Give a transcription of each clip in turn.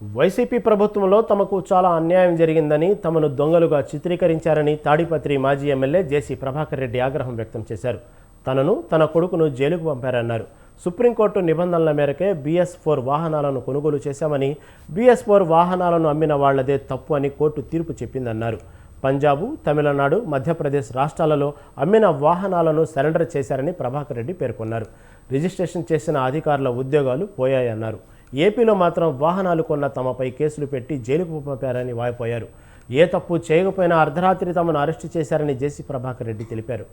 YCP ప్రభుత్వంలో తమకు చాలా అన్యాయం జరిగిందని తమను దొంగలుగా చిత్రీకరించారని తాడిపత్రి మాజీ ఎమ్మెల్యే జేసీ ప్రభాకర్ రెడ్డి ఆగ్రహం వ్యక్తం చేశారు. తనను తన కొడుకును జైలుకు పంపారన్నారు. సుప్రీంకోర్టు నిబంధనల మేరకే బీఎస్ ఫోర్ వాహనాలను కొనుగోలు చేశామని బీఎస్ ఫోర్ వాహనాలను అమ్మిన వాళ్ళదే తప్పు అని కోర్టు తీర్పు చెప్పిందన్నారు. పంజాబు తమిళనాడు మధ్యప్రదేశ్ రాష్ట్రాలలో అమ్మిన వాహనాలను సరెండర్ చేశారని ప్రభాకర్ రెడ్డి పేర్కొన్నారు. రిజిస్ట్రేషన్ చేసిన అధికారుల ఉద్యోగాలు పోయాయన్నారు. ఏపీలో మాత్రం వాహనాలు కొన్న తమపై కేసులు పెట్టి జైలుకు పంపారని వాయిపోయారు. ఏ తప్పు చేయకపోయినా అర్ధరాత్రి తమను అరెస్టు చేశారని జేసీ ప్రభాకర్ రెడ్డి తెలిపారు.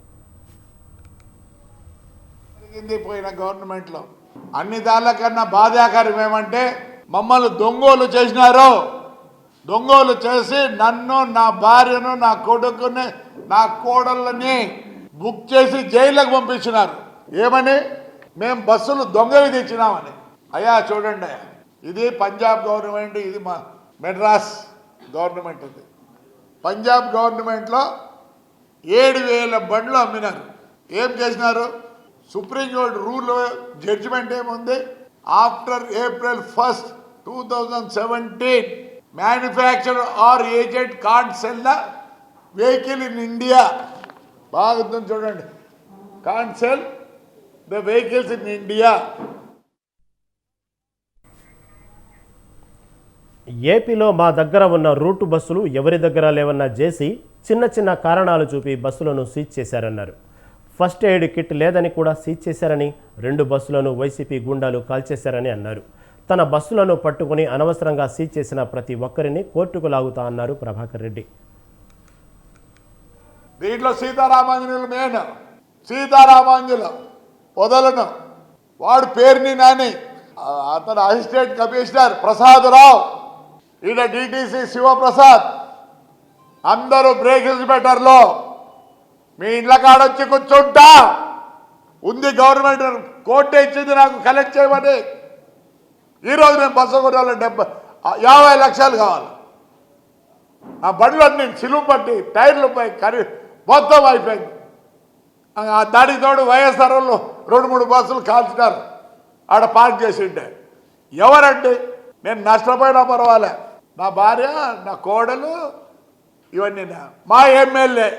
పోయిన గవర్నమెంట్లో అన్ని దానికన్నా బాధాకరం ఏమంటే మమ్మల్ని దొంగోలు చేసినారు. దొంగోలు చేసి నన్ను నా భార్యను నా కొడుకుని నా కోడళ్ళని బుక్ చేసి జైలుకు పంపించినారు. ఏమని? మేము బస్సులు దొంగవి తెచ్చినామని. అయ్యా చూడండి. ఇది పంజాబ్ గవర్నమెంట్ ఇది మా మెడ్రాస్ గవర్నమెంట్ ఇది. పంజాబ్ గవర్నమెంట్లో ఏడు వేల బండ్లు అమ్మినారు. ఏం చేసినారు? సుప్రీంకోర్టు రూల్ జడ్జిమెంట్ ఏముంది? After April first two thousand seventeen manufacture or agent can't sell vehicle in India బాగుందని చూడండి. Can't sell the vehicles in India ఏపీలో మా దగ్గర ఉన్న రూటు బస్సులు ఎవరి దగ్గర లేవన్న జేసీ చిన్న చిన్న కారణాలు చూపి బస్సులను సీజ్ చేశారన్నారు. ఫస్ట్ ఎయిడ్ కిట్ లేదని కూడా సీజ్ చేశారని రెండు బస్సులను వైసీపీ గుండాలు కాల్చేశారని అన్నారు. తన బస్సులను పట్టుకుని అనవసరంగా సీజ్ చేసిన ప్రతి ఒక్కరిని కోర్టుకు లాగుతా అన్నారు ప్రభాకర్ రెడ్డి. దీంట్లో సీతారామాంజనులు మేన సీతారామాంజులు వదలను వాడు పేరుని నాని. అతను అసిస్టెంట్ కమిషనర్ ప్రసాదరావు. ఈడ డీటీసీ శివప్రసాద్. అందరూ బ్రేక్ ఇన్స్పెక్టర్లో మీ ఇండ్ల కాడొచ్చి కూర్చుంటా. ఉంది గవర్నమెంట్ కోర్టు ఇచ్చింది నాకు కలెక్ట్ చేయమని. ఈరోజు నేను బస్సు కొనాలి డెబ్బై యాభై లక్షలు కావాలి. ఆ బండ్లన్నీ సిలువు పట్టి టైర్లు పై కరి మొత్తం అయిపోయింది. ఆ దాడి తోడు వైఎస్ఆర్ వాళ్ళు రెండు మూడు బస్సులు కాల్చినారు. ఆడ పార్క్ చేసి ఉంటే ఎవరండి? నేను నష్టపోయినా పర్వాలే. నా భార్య నా కోడలు ఇవన్నీ నా- మా ఎమ్మెల్యే.